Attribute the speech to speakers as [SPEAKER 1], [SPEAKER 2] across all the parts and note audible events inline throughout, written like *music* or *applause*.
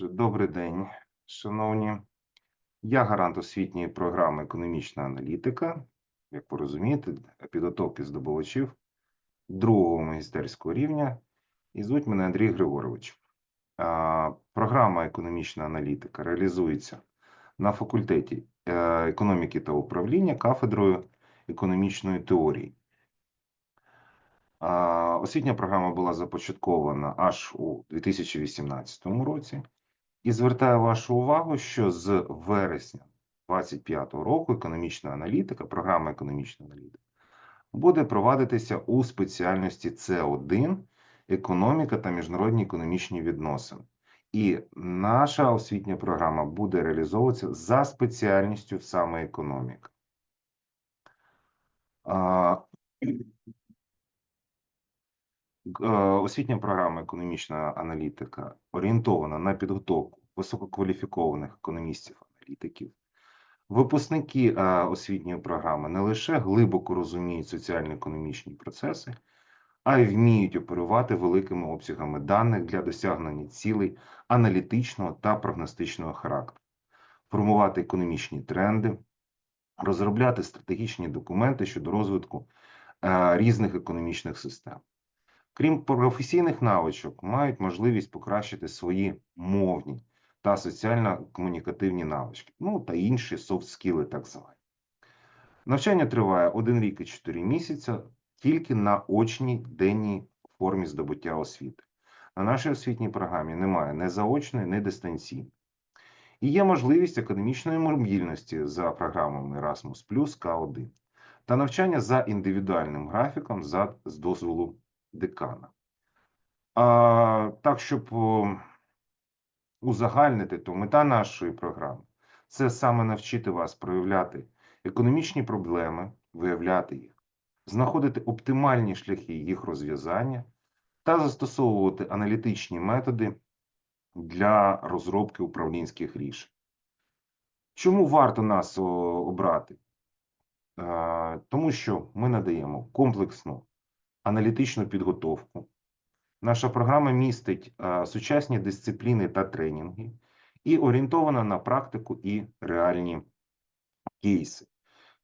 [SPEAKER 1] Добрий день, шановні. Я гарант освітньої програми економічна аналітика. Як ви розумієте, підготовки здобувачів другого магістерського рівня. І звуть мене Андрій Григорович. Програма економічна аналітика реалізується на факультеті е, економіки та управління кафедрою економічної теорії. Освітня програма була започаткована аж у 2018 році. І звертаю вашу увагу, що з вересня 2025 року економічна аналітика, програма економічна аналітика, буде провадитися у спеціальності С1 економіка та міжнародні економічні відносини. І наша освітня програма буде реалізовуватися за спеціальністю саме економіка. Освітня програма економічна аналітика орієнтована на підготовку висококваліфікованих економістів-аналітиків. Випускники освітньої програми не лише глибоко розуміють соціально-економічні процеси, а й вміють оперувати великими обсягами даних для досягнення цілей аналітичного та прогностичного характеру, формувати економічні тренди, розробляти стратегічні документи щодо розвитку різних економічних систем. Крім професійних навичок, мають можливість покращити свої мовні та соціально-комунікативні навички, ну та інші софт-скіли, так звані. Навчання триває 1 рік і 4 місяці тільки на очній денній формі здобуття освіти. На нашій освітній програмі немає ні заочної, ні дистанційної. І є можливість академічної мобільності за програмами Erasmus К1 та навчання за індивідуальним графіком за з дозволу декана. А, Так, щоб узагальнити, то мета нашої програми це саме навчити вас проявляти економічні проблеми, виявляти їх, знаходити оптимальні шляхи їх розв'язання та застосовувати аналітичні методи для розробки управлінських рішень. Чому варто нас обрати? Тому що ми надаємо комплексну аналітичну підготовку. Наша програма містить сучасні дисципліни та тренінги і орієнтована на практику і реальні кейси.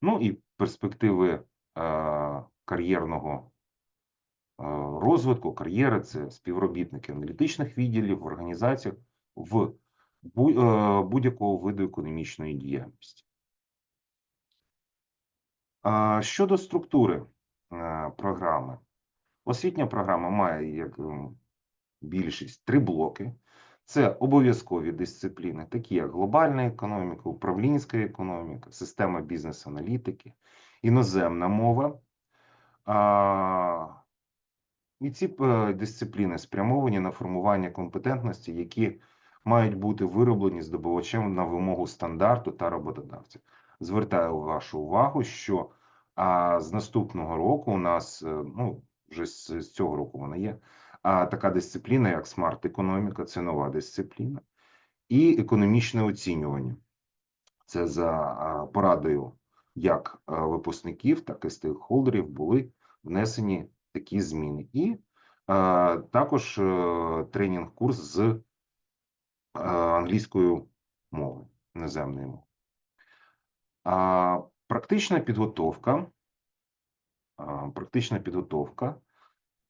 [SPEAKER 1] Ну і перспективи кар'єрного розвитку, кар'єри це співробітники аналітичних відділів в організаціях в будь-якого виду економічної діяльності. Щодо структури програми, Освітня програма має як ем, більшість три блоки. Це обов'язкові дисципліни, такі як глобальна економіка, управлінська економіка, система бізнес-аналітики, іноземна мова. І ці е, дисципліни спрямовані на формування компетентності, які мають бути вироблені здобувачем на вимогу стандарту та роботодавця. Звертаю вашу увагу, що з наступного року у нас е, ну, вже з, з цього року вона є. А така дисципліна, як смарт-економіка, це нова дисципліна, і економічне оцінювання. Це за порадою як випускників, так і стейкхолдерів були внесені такі зміни. І а, також е, тренінг-курс з англійською мовою, іноземною мовою. А, Практична підготовка практична підготовка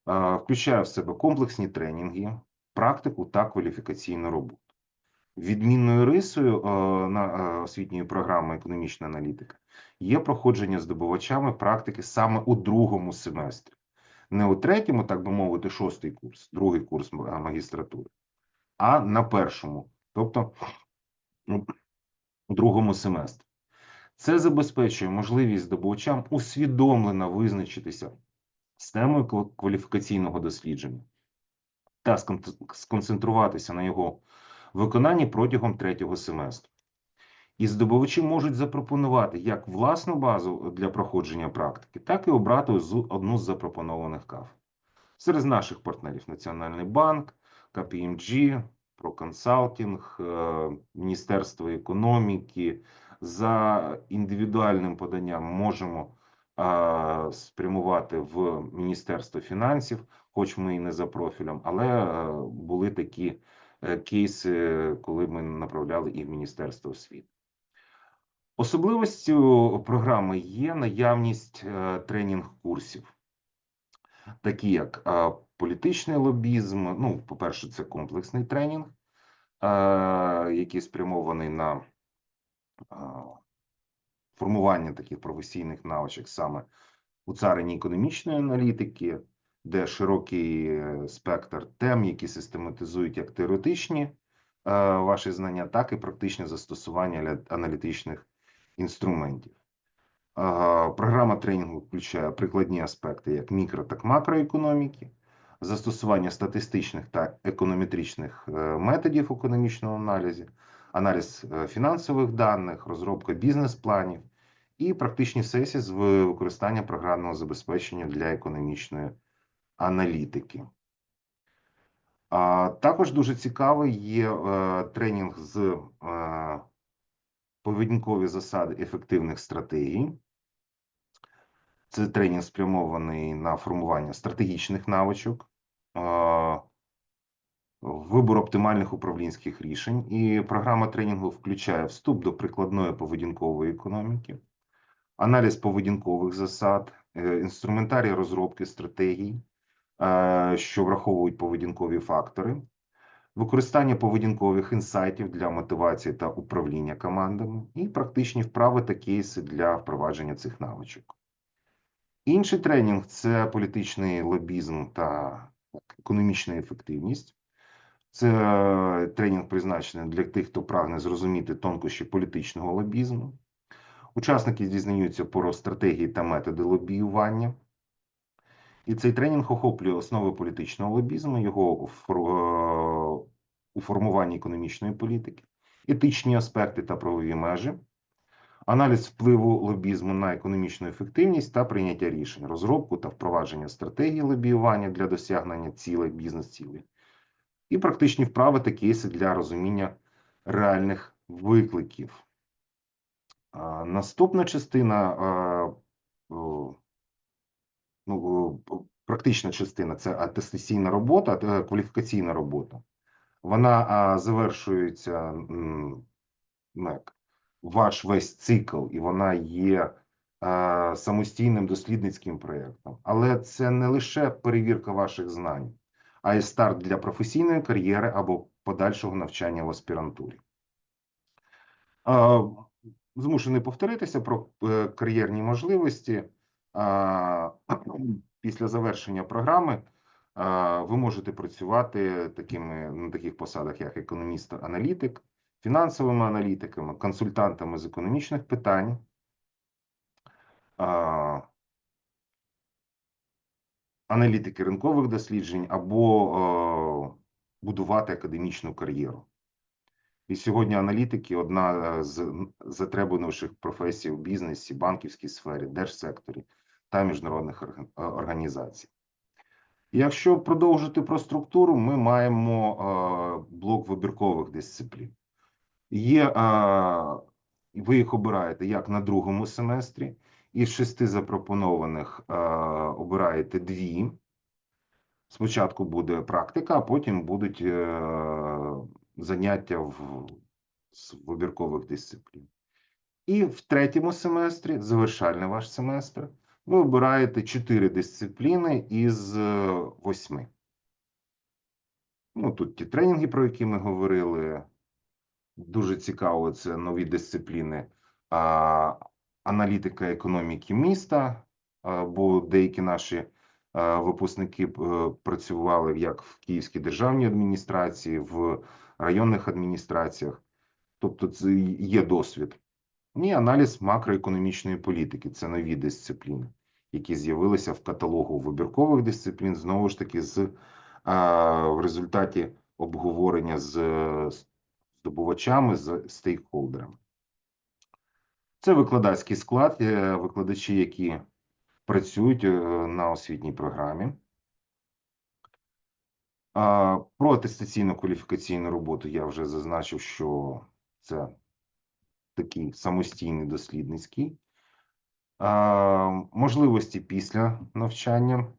[SPEAKER 1] включає в себе комплексні тренінги, практику та кваліфікаційну роботу. Відмінною рисою на освітньої програми економічна аналітика є проходження здобувачами практики саме у другому семестрі, не у третьому, так би мовити, шостий курс, другий курс магістратури, а на першому, тобто у *clears throat* другому семестрі. Це забезпечує можливість здобувачам усвідомлено визначитися з темою кваліфікаційного дослідження та сконцентруватися на його виконанні протягом третього семестру. І здобувачі можуть запропонувати як власну базу для проходження практики, так і обрати одну з запропонованих кафедр. Серед наших партнерів Національний банк, KPMG, Проконсалтінг, е, Міністерство економіки, за індивідуальним поданням можемо спрямувати в Міністерство фінансів, хоч ми і не за профілем, але а, були такі е, кейси, коли ми направляли і в Міністерство освіти. Особливостю програми є наявність е, тренінг-курсів, такі як е, політичний лобізм. Ну, по-перше, це комплексний тренінг, е, який спрямований на е, формування таких професійних навичок саме у царині економічної аналітики, де широкий е, спектр тем, які систематизують як теоретичні е, ваші знання, так і практичне застосування аналітичних інструментів. Програма тренінгу включає прикладні аспекти як мікро, так макроекономіки, застосування статистичних та економетричних е, методів у економічному аналізі, аналіз е, фінансових даних, розробка бізнес-планів і практичні сесії з використання програмного забезпечення для економічної аналітики. Також дуже цікавий є е, тренінг з е, поведінкові засади ефективних стратегій. Це тренінг спрямований на формування стратегічних навичок, вибор оптимальних управлінських рішень. І програма тренінгу включає вступ до прикладної поведінкової економіки, аналіз поведінкових засад, е, інструментарій розробки стратегій, е, що враховують поведінкові фактори, використання поведінкових інсайтів для мотивації та управління командами, і практичні вправи та кейси для впровадження цих навичок. Інший тренінг це політичний лобізм та економічна ефективність. Це тренінг призначений для тих, хто прагне зрозуміти тонкощі політичного лобізму. Учасники дізнаються про стратегії та методи лобіювання. І цей тренінг охоплює основи політичного лобізму, його е, у формуванні економічної політики, етичні аспекти та правові межі, аналіз впливу лобізму на економічну ефективність та прийняття рішень, розробку та впровадження стратегії лобіювання для досягнення цілей, бізнес-цілей, і практичні вправи та кейси для розуміння реальних викликів. Наступна частина ну, практична частина це атестаційна робота, кваліфікаційна робота. Вона завершується ну, як, ваш весь цикл, і вона є самостійним дослідницьким проєктом. Але це не лише перевірка ваших знань, а й старт для професійної кар'єри або подальшого навчання в аспірантурі. Змушений повторитися про е, кар'єрні можливості. *clears throat* Після завершення програми ви можете працювати такими на таких посадах, як економіст-аналітик, фінансовими аналітиками, консультантами з економічних питань. Аналітики ринкових досліджень або е, будувати академічну кар'єру. І сьогодні аналітики одна е, з затребуваніших професій у бізнесі, банківській сфері, держсекторі та міжнародних е, організацій. Якщо продовжити про структуру, ми маємо блок вибіркових дисциплін. Є, ви їх обираєте як на другому семестрі, із шести запропонованих е, обираєте дві. Спочатку буде практика, а потім будуть е, заняття в, з вибіркових дисциплін. І в третьому семестрі, завершальний ваш семестр, ви обираєте чотири дисципліни із е, восьми. Ну, тут ті тренінги, про які ми говорили. Дуже цікаво, це нові дисципліни. А, аналітика економіки міста, бо деякі наші випускники е, працювали як в Київській державній адміністрації, в районних адміністраціях. Тобто, це є досвід. І аналіз макроекономічної політики це нові дисципліни, які з'явилися в каталогу вибіркових дисциплін, знову ж таки, з в результаті обговорення з е, здобувачами, з стейкхолдерами. Це викладацький склад, викладачі, які працюють е, на освітній програмі. Про атестаційну кваліфікаційну роботу я вже зазначив, що це такий самостійний дослідницький. Можливості після навчання.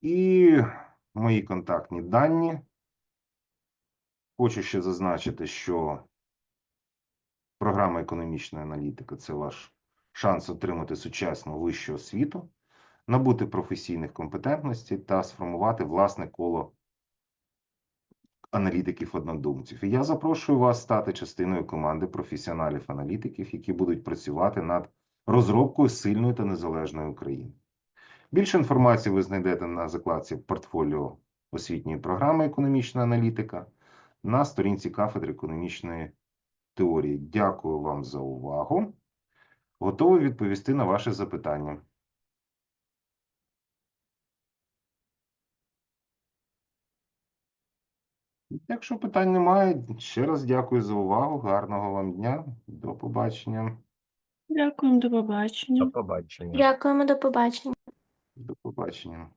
[SPEAKER 1] І мої контактні дані. Хочу ще зазначити, що програма економічної аналітики це ваш шанс отримати сучасну вищу освіту, набути професійних компетентностей та сформувати власне коло аналітиків-однодумців. І я запрошую вас стати частиною команди професіоналів-аналітиків, які будуть працювати над розробкою сильної та незалежної України. Більше інформації ви знайдете на закладці портфоліо освітньої програми економічна аналітика на сторінці кафедри економічної теорії. Дякую вам за увагу. Готовий відповісти на ваші запитання. Якщо питань немає, ще раз дякую за увагу. Гарного вам дня. До побачення.
[SPEAKER 2] Дякуємо, до
[SPEAKER 3] До
[SPEAKER 2] побачення.
[SPEAKER 3] побачення.
[SPEAKER 4] Дякуємо, до побачення.
[SPEAKER 1] До побачення.